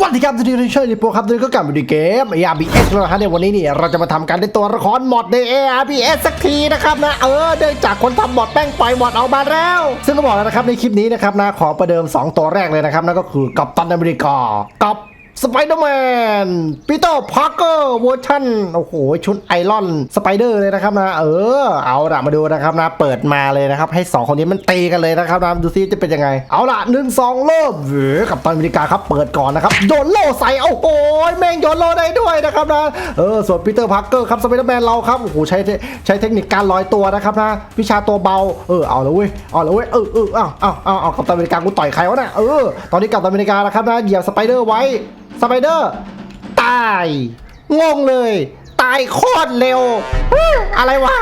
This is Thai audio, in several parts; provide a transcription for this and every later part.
วันที่ครับทุกท่านช่วยดีโปครับทุกท่านก็กลับมาดีเกม ARBS แล้วนะฮะในวันนี้เนี่ยเราจะมาทำการได้ตัวละครหมดใน ARBS สักทีนะครับนะเออเนื่องจากคนทำหมดแป้งปล่อยมดออกมาแล้ว ซึ่งก็บอกแล้วนะครับในคลิปนี้นะครับนะขอประเดิม 2 ตัวแรกเลยนะครับนั่นก็คือกัปตันอเมริกากับ สไปเดอร์แมนปีเตอร์พาร์เกอร์เวอร์ชันโอ้โห ชุดไอรอนสไปเดอร์เลยนะครับนะ เออ เอาละมาดูนะครับนะ เปิดมาเลยนะครับ ให้ 2 คนนี้มันตีกันเลยนะครับนะ ดูซิจะเป็นยังไง เอาละหนึ่งสองเริ่มเฮ้กับตันอเมริกาครับ เปิดก่อนนะครับ โยนโลใส่โอ้โหแม่งโยนโลได้ด้วยนะครับนะ เออ ส่วนปีเตอร์พาร์เกอร์ครับสไปเดอร์แมนเราครับ โอ้โห ใช้ใช้เทคนิคการลอยตัวนะครับนะ วิชาตัวเบา เออ เอาละเว้ย เอาละเว้ย เออเออเอาเอาเอาเอากับตันอเมริกากูต่อยใครวะเนี่ยเออ ตอนนี้กับตันอเมริกานะครับนะ เหยียบสไปเดอร์ไว้ สไปเดอร์ ตาย งงเลย ตายโคตรเร็วฮึอะไรวะ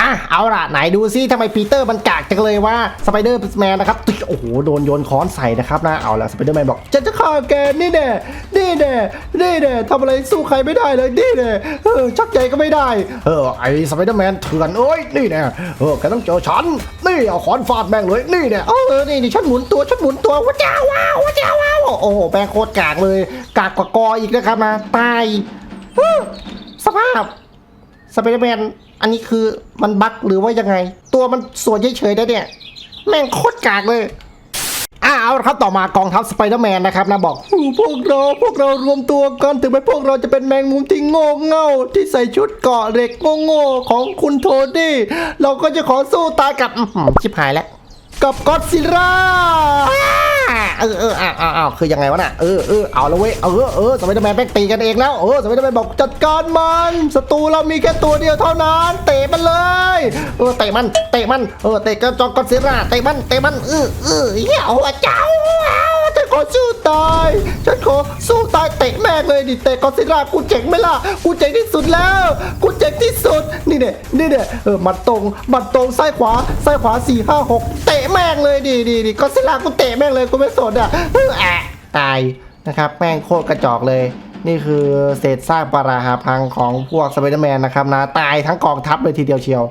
อะเอาล่ะไหนดูซิทำไมปีเตอร์มันกากจังเลยว่าสไปเดอร์แมนนะครับโอ้โหโดนโยนค้อนใส่นะครับนะเอาละสไปเดอร์แมนบอกจะจะฆ่าแกนี่แน่นี่แน่นี่แน่ทำอะไรสู้ใครไม่ได้เลยนี่แน่เออชักใจก็ไม่ได้ เออไอสไปเดอร์แมนเถื่อนเอ้ยนี่แน่เออแกต้องเจอฉันนี่เอาค้อนฟาดแม่งเลยนี่แน่เออนี่นี่ฉันหมุนตัวฉันหมุนตัวว้าจ้าว้าวว้าจ้าว้าวโอ้โหแม่งโคตรกากเลยกากกว่ากออีกนะครับนะตายสภาพ สไปเดอร์แมนอันนี้คือมันบั๊กหรือว่ายังไง ตัวมันส่วนเฉยๆได้เนี่ย แม่งโคตรกากเลยอ่าเอาครับต่อมากองทัพสไปเดอร์แมนนะครับนะบอกอู้พวกเราพวกเรารวมตัวกันถึงแม้พวกเราจะเป็นแมงมุมที่โง่เง่า ที่ใส่ชุดเกาะเหล็กโง่ๆของคุณโทดี้เราก็จะขอสู้ตายกับชิบหายแล้ว กับก็อดซิลล่าเออเอออ้าวอ้าวอ้าวคือยังไงวะน่ะเออเออเอาละเว้ยเออเออสไปเดอร์แมนแม่งตีกันเองแล้วเออสไปเดอร์แมนบอกจัดการมันศัตรูเรามีแค่ตัวเดียวเท่านั้น เตะมันเลยเออเตะมันเตะมันเออเตะกระจอกก็อดซิลล่าเตะมันเตะมันเออเออเหี้ยเอาเจ้า สู้ตาย ฉันขอสู้ตายเตะแม่งเลยดิเตะก็อดซิลล่ากูเจ๋งไหมล่ะ กูเจ๋งที่สุดแล้ว กูเจ๋งที่สุด นี่เนี่ยนี่เนี่ยเออมัดตรงมัดตรงซ้ายขวาซ้ายขวาสี่ห้าหกเตะแม่งเลยดีดีดีก็ซิล่ากูเตะแม่งเลยกูไม่สนอะแอะตายนะครับแม่งโคตรกระจอกเลยนี่คือเศษซากปราหาพังของพวกสไปเดอร์แมนนะครับนะตายทั้งกองทัพเลยทีเดียวเชียว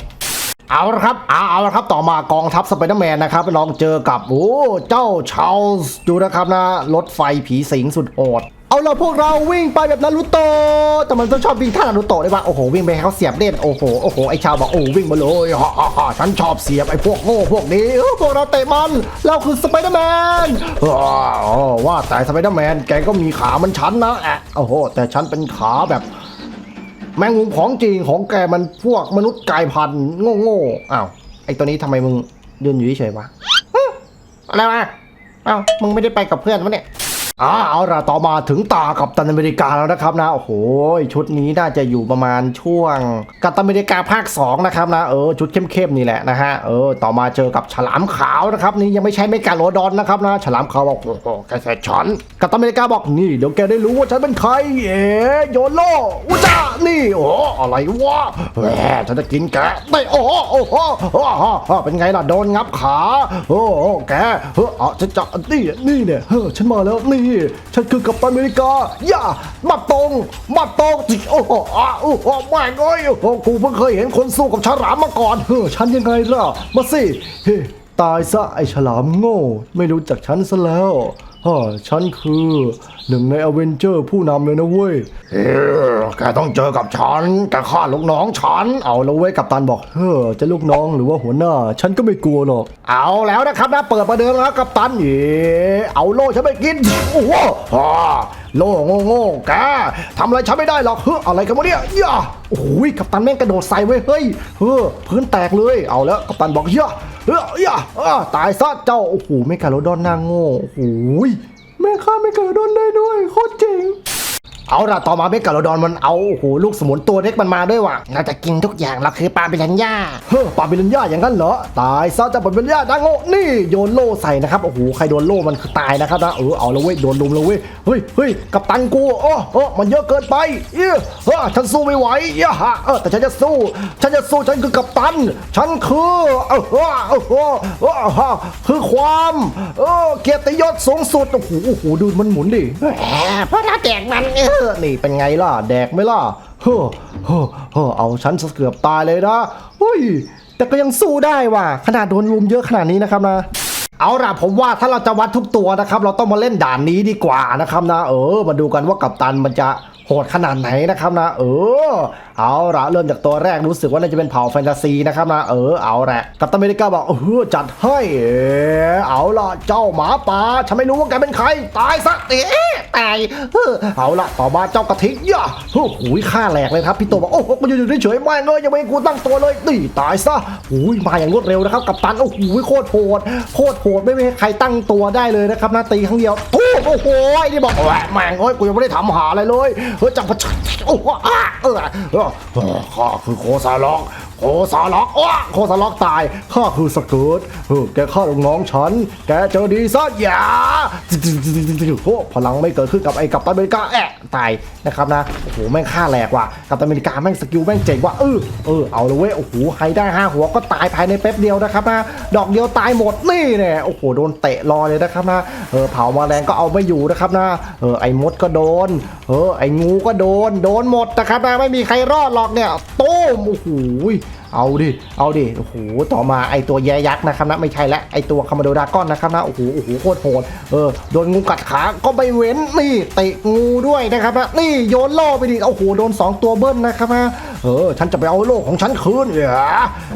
เอาละครับเอาเอาละครับ ต่อมากองทัพสไปเดอร์แมนนะครับลองเจอกับ โอ้ เจ้าชาลส์ดูนะครับนะ รถไฟผีสิงสุดโหดเอาละพวกเราวิ่งไปแบบนารุโตะแต่มันต้องชอบวิ่งท่านารุโตะได้ปะโอ้โห วิ่งไปเขาเสียบเล่น โอ้โห โอ้โห ไอชาวบอกโอ้วิ่งมาเลยฮ่าฮ่าฉันชอบเสียบไอพวกโง่พวกนี้ พวกเราเตะมัน เราคือสไปเดอร์แมนวว่าแต่สไปเดอร์แมนแกก็มีขามันฉันนะแอะโอ้โห แต่ฉันเป็นขาแบบ แมงมุมของจริงของแกมันพวกมนุษย์กายพันธุ์โง่ๆอ้าวไอตัวนี้ทำไมมึงยืนอยู่เฉยวะอะไรวะอ้าวมึงไม่ได้ไปกับเพื่อนวะเนี่ย อ่าเอาละต่อมาถึงตากับตันอเมริกาแล้วนะครับนะโอ้โหชุดนี้น่าจะอยู่ประมาณช่วงกับตันอเมริกาภาค 2 นะครับนะเออชุดเข้มๆนี่แหละนะฮะเออต่อมาเจอกับฉลามขาวนะครับนี่ยังไม่ใช่เมกาโลดอนนะครับนะฉลามขาวบอกโอ้โหแกแค่ฉันกับตันอเมริกาบอกนี่เดี๋ยวแกได้รู้ว่าฉันเป็นใครเอ๋โยนโลอุจานี่โอ้อะไรวะแหมฉันจะกินแกได้โอ้โหโอ้โหโอ้โอ้เป็นไงล่ะโดนงับขาโอ้โหแกเฮ้ออ๋อฉันจะนี่นี่เนี่ยเฮ้อฉันมาแล้วนี่ฉันคือกัปตันอเมริกา อย่ามาตรงมาตรงจิโอ้โหอะโอ้โหแม่งเอ้ยโอ้โหกูเพิ่งเคยเห็นคนสู้กับฉลามมาก่อนเฮ้อฉันยังไงล่ะ มาสิเฮ้ตายซะไอฉลามโง่ ไม่รู้จักฉันซะแล้วฮ่าฉันคือ หนึ่งในอเวนเจอร์ผู้นำเลยนะเว้ยเฮ้ยแกต้องเจอกับฉัน แกฆ่าลูกน้องฉัน เอาแล้วเว้ยกับตันบอกเฮ้อจะลูกน้องหรือว่าหัวหน้า ฉันก็ไม่กลัวหรอก เอาแล้วนะครับนะเปิดประเดิมแล้วกับตันเอ๋เอาโล่ฉันไปกิน โอ้โหอ่าโล่โง่โง่ๆแกทำอะไรฉันไม่ได้หรอกเฮ้ออะไรกันวะเนี่ยย่าโอ้ยกับตันแม่งกระโดดใส่เว้ยเฮ้ยเฮ้อพื้นแตกเลยเอาแล้วกับตันบอกย่าเฮ้ยย่าอ่าตายซะเจ้าโอ้โหไม่กาโลดอนหน้าโง่โอ้โห แม่ข้าไม่เกาโดอนได้ด้วยโคตรเจ๋ง เอาละต่อมาเบกกาโลดอนมันเอาโอ้โหลูกสมุนตัวเล็กมันมาด้วยว่ะเราจะกินทุกอย่างเราคือปลาปิรันย่าเฮ้อปาปิรันย่าอย่างนั้นเหรอตายซะจะปาปิรันย่าดังโง่นี่โยนโล่ใส่นะครับโอ้โหใครโดนโล่มันคือตายนะครับนะเออเอาละเว้ยโดนลุมแล้วเว้ยเฮ้ยเฮ้ยกับตันกูโอ้โอ้มันเยอะเกินไปเอ้อเออฉันสู้ไม่ไหวเอ้อฮะเออแต่ฉันจะสู้ ฉันจะสู้ฉันคือกับตัน ฉันคือเออเออเออเออเออฮะคือความเออเกียรติยศสูงสุดโอ้โหโอ้โหดูมันหมุนดิแหมเพราะเราแจกมันเอเอออนี่เป็นไงล่ะ แดกไหมล่ะเฮ้อเฮ้อเฮ้อเอาฉันเกือบตายเลยนะเฮ้ย แต่ก็ยังสู้ได้ว่ะ ขนาดโดนลุมเยอะขนาดนี้นะครับนะเอาล่ะผมว่าถ้าเราจะวัดทุกตัวนะครับ เราต้องมาเล่นด่านนี้ดีกว่านะครับนะ เออ มาดูกันว่ากัปตันมันจะโหดขนาดไหนนะครับนะ เออ เอาละเริ่มจากตัวแรกรู้สึกว่าน่าจะเป็นเผ่าแฟนตาซีนะครับนะ เออเอาละกัปตันอเมริกาบอกเออจัดให้เออเอาละเจ้าหมาป่าฉันไม่รู้ว่าแกเป็นใคร ตายซะเอ๊ะ ตายเออเอาละต่อมาเจ้ากระทิงย่าโอ้โหฆ่าแหลกเลยครับพี่โตบอกโอ้โหกูอยู่เฉยๆไม่เลยยังไม่กูตั้งตัวเลยนี่ตายซะโอ้ยมาอย่างรวดเร็วนะครับกัปตันโอ้โหโคตรโหดโคตรโหดไม่มีใครตั้งตัวได้เลยนะครับนะตีครั้งเดียวโอ้โหนี่บอกแหวะแม่งเอ้ยกูยังไม่ได้ทำหาอะไรเลยเฮ้ยจับปะโอ้โหอะเออเออเออข้าคือโคซาล็อก โคซาล็อกอ้อโคซาล็อกตายข้าคือสกิร์ตเออแกฆ่าลูกน้องฉัน แกเจอดีซะอย่าโอ้พลังไม่เกิดขึ้นกับไอ้กัปตันอเมริกาแอะตายนะครับนะโอ้โหแม่งฆ่าแหลกว่ะกัปตันอเมริกาแม่งสกิลแม่งเจ๋งว่ะเออเออเอาเลยเว้ยโอ้โหไฮได้ห้าหัวก็ตายภายในแป๊บเดียวนะครับนะดอกเดียวตายหมดนี่เนี่ยโอ้โหโดนเตะรอเลยนะครับนะเออเผามาแรงก็เอาไม่อยู่นะครับนะเออไอ้มดก็โดน เออไอ้งูก็โดน โดนหมดนะครับนะไม่มีใครรอดหรอกเนี่ยตุ้มโอ้โห เอาดิ เอาดิ โอ้โห ต่อมาไอตัวแยยักษ์นะครับนะไม่ใช่และไอตัวคามาโดดาก้อนนะครับนะโอ้โห โอ้โห โคตรโหด เออ โดนงูกัดขาก็ไม่เว้น นี่เตะงูด้วยนะครับนะ นี่โยนโล่ไปดิ โอ้โห โดนสองตัวเบิ้ลนะครับนะเออ ฉันจะไปเอาโล่ของฉันคืนเหรอ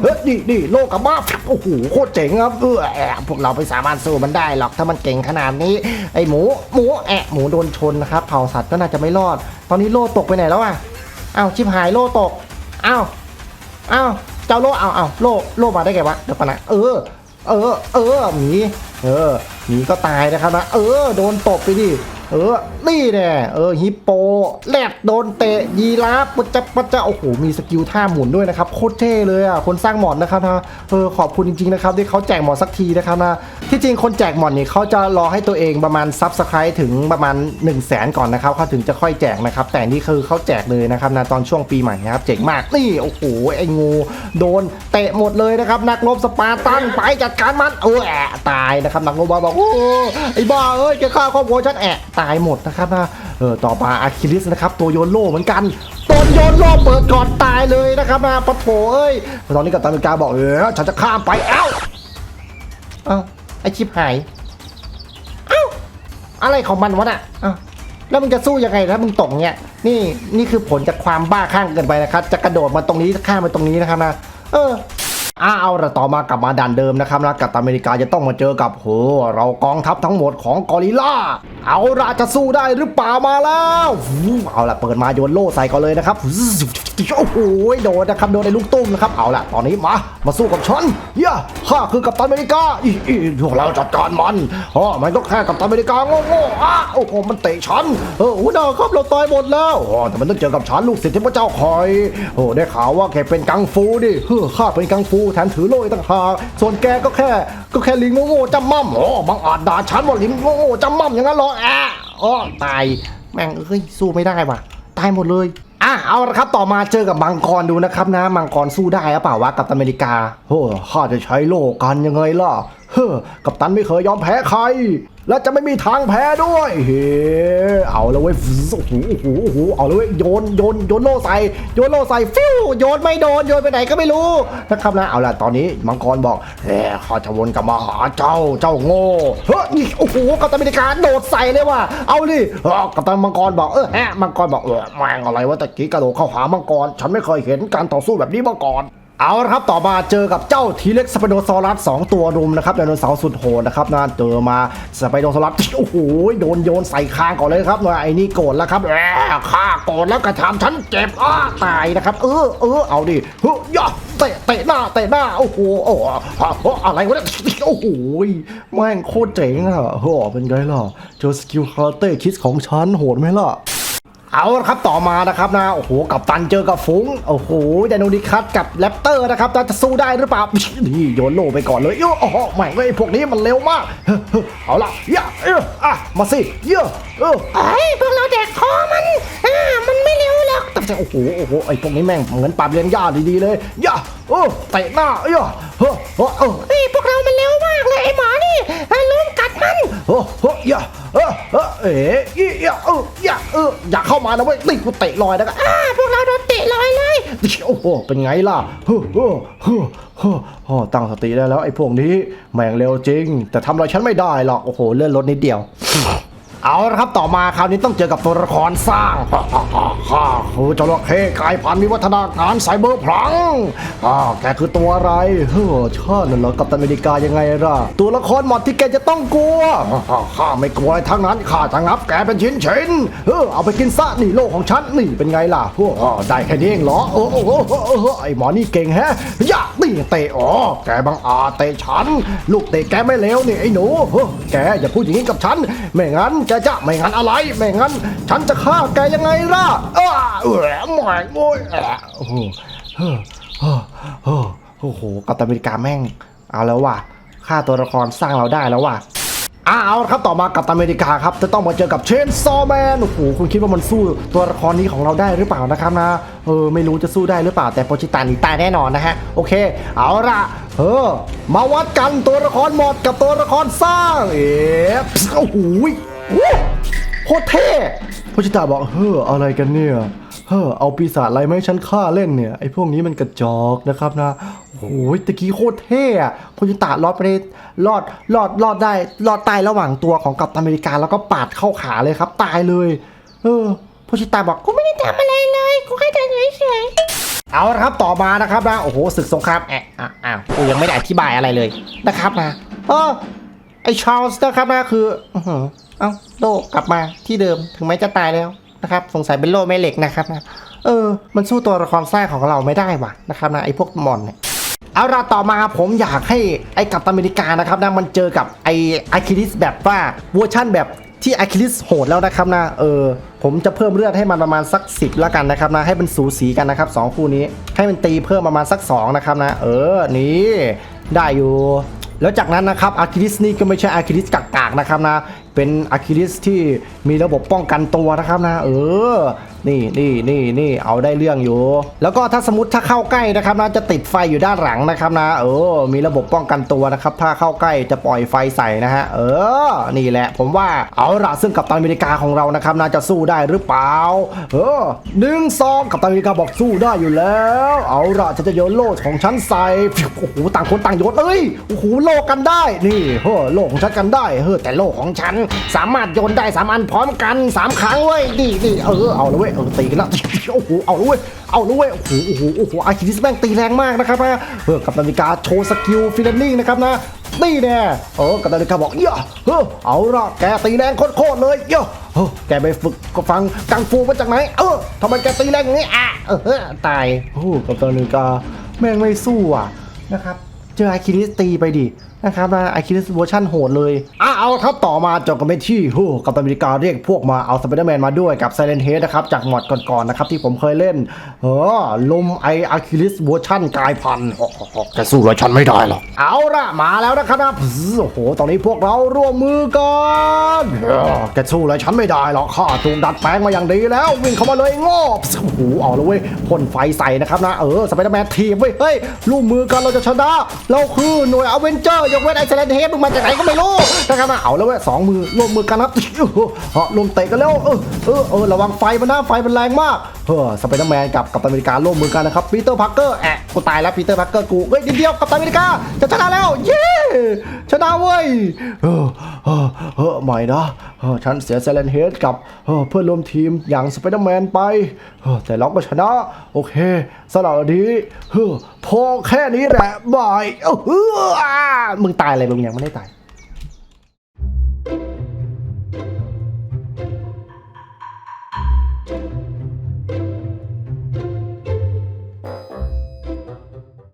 เฮ้ยนี่นี่โล่กับมาโอ้โห โคตรเจ๋งครับ เออแอะพวกเราไม่สามารถสู้มันได้หรอก ถ้ามันเก่งขนาดนี้ ไอหมู หมู แอะหมูโดนชนนะครับ เผ่าสัตว์ก็น่าจะไม่รอด ตอนนี้โล่ตกไปไหนแล้วอะอ้าว ชิบหายโล่ตก อ้าว อ้าวเจ้าโล่เอาเอาโล่โล่มาได้ไงวะเดี๋ยวก่อนนะเออ เออ เออหมีเออหมีก็ตายนะครับนะ เออ โดนตบไปดิ เออ นี่แน่เออฮิปโปแรดโดนเตะยีราฟปัจจปัจจโอ้โห มีสกิลท่าหมุนด้วยนะครับ โคตรเท่เลยอะ คนสร้างหมอนนะครับนะเออ ขอบคุณจริงๆนะครับ ที่เขาแจกหมอนสักทีนะครับนะ ที่จริงคนแจกหมอนนี่เขาจะรอให้ตัวเองประมาณซับสไครต์ถึงประมาณ 1 0 0 0 0แสนก่อนนะครับเขาถึงจะค่อยแจกนะครับ แต่นี่คือเขาแจกเลยนะครับนะตอนช่วงปีใหม่นะครับ เจ๋งมาก นี่ โอ้โห ไอ้งู โดนเตะหมดเลยนะครับ นักรบสปาร์ตันไปจัดการมัน เออแอะตายนะครับ นักรบบอกโอ้ไอ้บ้าเอ้ยแกฆ่าครอบครัวฉันแอะตายหมดนะครับนะเออต่อมาอะคิลิสนะครับตัวโยนโล่เหมือนกันตัวโยนโล่เปิดก่อนตายเลยนะครับนะปะโถเอ้ยตอนนี้กับตันอเมกาบอกเออฉันจะข้ามไปเอ้าเอ้าไอชิบหายเอ้าอะไรของมันวะน่ะเอ้าแล้วมึงจะสู้ยังไงถ้ามึงตกเนี่ยนี่นี่คือผลจากความบ้าข้างเกินไปนะครับ จะกระโดดมาตรงนี้ข้ามมาตรงนี้นะครับนะเออ อาเอาละต่อมากลับมาด่านเดิมนะครับนะกับตันอเมริกาจะต้องมาเจอกับโหเรากองทัพทั้งหมดของกอริล่า เอาละจะสู้ได้หรือเปล่ามาแล้วเอาละเปิดมาโยนโล่ใส่ก่อนเลยนะครับโอ้โหโดนนะครับโดนในลูกตุ้มนะครับเอาละตอนนี้มามาสู้กับฉันเย่าข้าคือกัปตันอเมริกาอีอีพวกเราจัดการมันอ๋อมันก็แค่กัปตันอเมริกาโง่ๆอะโอ้โหมันเตะฉันเออโอ้าครับเราตายหมดแล้วอ๋อแต่มันต้องเจอกับฉันลูกศิษย์เทพระเจ้าคอยโอ้ได้ข่าวว่าแกเป็นกังฟูดิเฮ้อข้าเป็นกังฟูแถมถือโล่อีกต่างหากส่วนแกก็แค่ ก็แค่ลิงโง่ๆจำมั่มอ๋อบังอาจด่าฉันว่าลิงโง่ๆจำมั่มอย่างนั้นหรอแอะอ๋อตายแม่งเอ้ยสู้ไม่ได้ว่ะตายหมดเลยอะเอาละครับต่อมาเจอกับมังกรดูนะครับนะมังกรสู้ได้หรือเปล่าวะกับอเมริกาโอ้ข้าจะใช้โล่กันยังไงล่ะ เฮ้อกับตันไม่เคยยอมแพ้ใคร และจะไม่มีทางแพ้ด้วยเฮ้เอาแล้วเว้ยโอ้โหโอ้โหโอ้โหเอาแล้วเว้ยโยนโยนโยนโล่ใส่โยนโล่ใส่ฟิวโยนไม่โดนโยนไปไหนก็ไม่รู้นะครับนะเอาละตอนนี้มังกรบอกเฮ้ข้าจะวนกลับมาหาเจ้าเจ้าโง่เฮ้ยโอ้โหกัปตันอเมริกาโดดใส่เลยว่ะเอาดิกัปตันมังกรบอกเออแฮะมังกรบอกเออแม่งอะไรวะตะกี้กระโดดเข้าหามังกร ฉันไม่เคยเห็นการต่อสู้แบบนี้มาก่อน เอาละครับต่อมาเจอกับเจ้าทีเล็กสไปโดซอรัสสองตัวรุมนะครับไดโนเสาร์สุดโหดนะครับนะเจอมาสไปโดซอรัสโอ้โหโดนโยนใส่คางก่อนเลยครับนะไอ้นี่โกรธแล้วครับแหมข้าโกรธแล้วกระทำฉันเจ็บอ้าตายนะครับ เออเออเอาดิเฮ้ยย่าเตะเตะหน้าเตะหน้าโอ้โหโอ้โหอะไรวะเนี่ยโอ้โหแม่งโคตรเจ๋งอะโหเป็นไงล่ะเจอสกิลคาราเต้คิดของฉันโหดไหมล่ะ เอาละครับต่อมานะครับนะโอ้โหกับตันเจอกับฟุงโอ้โหไดโนดิคัสกับแรปเตอร์นะครับจะสู้ได้หรือเปล่านี่โยนโลไปก่อนเลยโอ้โหแม่งไอ้ยพวกนี้มันเร็วมากเฮ้ยเฮ้ยเอาละเยอะเอออะมาสิเยอะเออไอ้ยพวกเราแดกคอมันอ่ามันไม่เร็วหรอกแต่โอ้โหโอ้โหไอ้พวกนี้แม่งเหมือนปราบเรียนหญ้าดีๆเลยเยอะเออเตะหน้าเยอะเฮ้ยเฮ้ยเออเฮ้ยพวกเรามันเร็วมากเลยไอ้หมอนี่ไอ้ลุมกั ดมันเฮ้ยเฮ้ยเยอะเออเออเอ๋เยอะเออเยอะเอออย่าเข้ามานะเว้ยนี่กูเตะลอยนะก็อ่าพวกเราโดนเตะลอยเลยโอ้โหเป็นไงล่ะเฮ้อเฮ้อเฮ้อเฮ้อเฮ้อตั้งสติได้แล้วไอ้พวกนี้แม่งเร็วจริง แต่ทำอะไรฉันไม่ได้หรอกโอ้โหเลื่อนรถนิดเดียว เอาละครับต่อมาคราวนี้ต้องเจอกับตัวละครสร้างฮ่าฮ่าฮ่าฮ่าคือจระเข้กายพันธุ์มีวัฒนาการไซเบอร์พลังอ่าแกคือตัวอะไรเฮ้อชาตินั่นเหรอกับตันอเมริกายังไงล่ะ ตัวละครหมดที่แกจะต้องกลัวข้าไม่กลัวอะไรทั้งนั้นข้าจะงับแกเป็นชิ้นชิ้นๆเออเอาไปกินซะนี่โลกของฉันนี่เป็นไงล่ะพวกได้แค่นี้เองเหรอโอ้โหไอ้หมอนี่เก่งแฮะยะนี่เตะอ๋อแกบังอาเตะฉัน ลูกเตะแกไม่เลวนี่ไอ้หนูเฮ้อแกอย่าพูดอย่างนี้กับฉัน ไม่งั้นแกจะไม่งั้นอะไร ไม่งั้น ฉันจะฆ่าแกยังไงล่ะอ้าเออหมอยโอ้ยแอะโอ้โหโอ้โหกัปตันอเมริกาแม่ง เอาแล้วว่ะฆ่าตัวละครสร้างเราได้แล้วว่ะอ้าวครับต่อมากับตันอเมริกาครับจะต้องมาเจอกับเชนซอแมนโอ้โหคุณคิดว่ามันสู้ตัวละครนี้ของเราได้หรือเปล่านะครับนะเออไม่รู้จะสู้ได้หรือเปล่าแต่โปรจิตานีตายแน่นอนนะฮะโอเค เอาละเออมาวัดกันตัวละครหมดกับตัวละครสร้างเอ๊ะโอ้โห โอ้โคตรเท่โปรจิตาบอกเฮ้ออะไรกันเนี่ยเฮ้อเอาปีศาจอะไรมาให้ฉันฆ่าเล่นเนี่ยไอ้พวกนี้มันกระจอกนะครับนะโอ้ยตะกี้โคตรเท่อะโปรจิตารอดไปได้รอดรอดรอดได้รอดตายระหว่างตัวของกัปตันอเมริกาแล้วก็ปาดเข้าขาเลยครับ ตายเลย เออโปรจิตาบอกกูไม่ได้ทำอะไรเลยกูแค่เดินเฉยเอาละครับต่อมานะครับนะโอ้โหศึกสงครามแอะอะอ้าวกูยังไม่ได้อธิบายอะไรเลยนะครับนะเออไอชาร์ลส์นะครับนะคืออ เอ้าโลกลับมาที่เดิมถึงแม้จะตายแล้วนะครับสงสัยเป็นโลแม่เหล็กนะครับนะเออ มันสู้ตัวละครสร้างของเราไม่ได้ว่ะนะครับนะไอ้พวกมอนเนี่ยเอาละต่อมาผมอยากให้ไอ้กัปตันอเมริกานะครับนะมันเจอกับไอ้อะคิลิสแบบว่าเวอร์ชั่นแบบที่อะคิลิสโหดแล้วนะครับนะเออผมจะเพิ่มเลือดให้มันประมาณสัก 10แล้วกันนะครับนะให้มันสูสีกันนะครับสองคู่นี้ให้มันตีเพิ่มประมาณสัก 2 นะครับนะ เออนี่ได้อยู่แล้วจากนั้นนะครับอะคิลิสนี่ก็ไม่ใช่อะคิลิสกากๆนะครับนะ เป็นอะคิลิสที่มีระบบป้องกันตัวนะครับนะ เออ นี่นี่นี่นี่เอาได้เรื่องอยู่ แล้วก็ถ้าสมมติถ้าเข้าใกล้นะครับนะจะติดไฟอยู่ด้านหลังนะครับนะเออมีระบบป้องกันตัวนะครับถ้าเข้าใกล้จะปล่อยไฟใส่นะฮะเออ นี่แหละ ผมว่าเอาละซึ่งกับตันอเมริกาของเรานะครับน่าจะสู้ได้หรือเปล่าเออหนึ่งสองกับตันอเมริกาบอกสู้ได้อยู่แล้ว เอาละฉันจะโยนโล่ของฉันใส่โอ้โหต่างคนต่างโยนเอ้ยโอ้โหโล่กันได้นี่เฮ้อโล่ของฉันกันได้เฮ้อแต่โล่ของฉันสามารถโยนได้สามอันพร้อมกันสามครั้งเว้ยนี่นี่เออเอาละเว้ยเออตีกันล้วโอ้โหเอาละเว้ยเอาละเว้ยโอ้โหโอ้โหโอ้โหอาคิริสแม่งตีแรงมากนะครับนะเออกับนาฬิกาโชว์สกิลฟิลลิ่งนะครับนะนี่แน่เออกับนาฬิกาบอกเยอะเออเอาละแกตีแรงโคตรเลยเยอะเออแกไปฝึกก็ฟังกังฟูมาจากไหนเออทำไมแกตีแรงอย่างนี้อะเออตายโอ้กับนาฬิกาแม่งไม่สู้อะนะครับเจอไอคิริสตีไปดิ นะครับนะไอคิริสเวอร์ชันโหดเลยอะเอาครับต่อมาจบกันไปที่โอ้กับอเมริกาเรียกพวกมาเอาสไปเดอร์แมนมาด้วยกับไซเลนเฮดนะครับจากหมอดก่อนๆนะครับที่ผมเคยเล่นเออลมไออะคิริสเวอร์ชันกลายพันธุ์จะสู้กับฉันไม่ได้หรอกเอาละมาแล้วนะครับนะโอ้โหตอนนี้พวกเราร่วมมือกันแกสู้อะไรฉันไม่ได้หรอกข้าถูกดัดแปลงมาอย่างดีแล้ววิ่งเข้ามาเลยโง่โอ้โหเอาลยเว้ยพ่นไฟใส่นะครับนะเออสไปเดอร์แมนทีมเว้ยเฮ้ยร่วมมือกันเราจะชนะเราคือหน่วยอเวนเจอร์ยกเว้นไอ้เซเลนเฮดมึงมาจากไหนก็ไม่รู้นะครับมาเอาแล้วเว้ยสองมือร่วมมือกันครับเออรวมเตะกันแล้วเออเออเออระวังไฟมันนะไฟมันแรงมากเออสไปเดอร์แมนกับกัปตันอเมริการ่วมมือกันนะครับปีเตอร์พาร์เกอร์แอะกูตายแล้วปีเตอร์พาร์เกอร์กูเฮ้ยนิดเดียวกัปตันอเมริกาจะชนะแล้วเย้ชนะเว้ยเออเออเออใหม่นะ ฉันเสียเซเลนเฮดกับเออเพื่อนร่วมทีมอย่างสไปเดอร์แมนไปออแต่เราก็ชนะ โอเคสำหรับวันนี้อพอแค่นี้แหละบายเออเอออ่ามึงตายอะไรมึงยังไม่ได้ตาย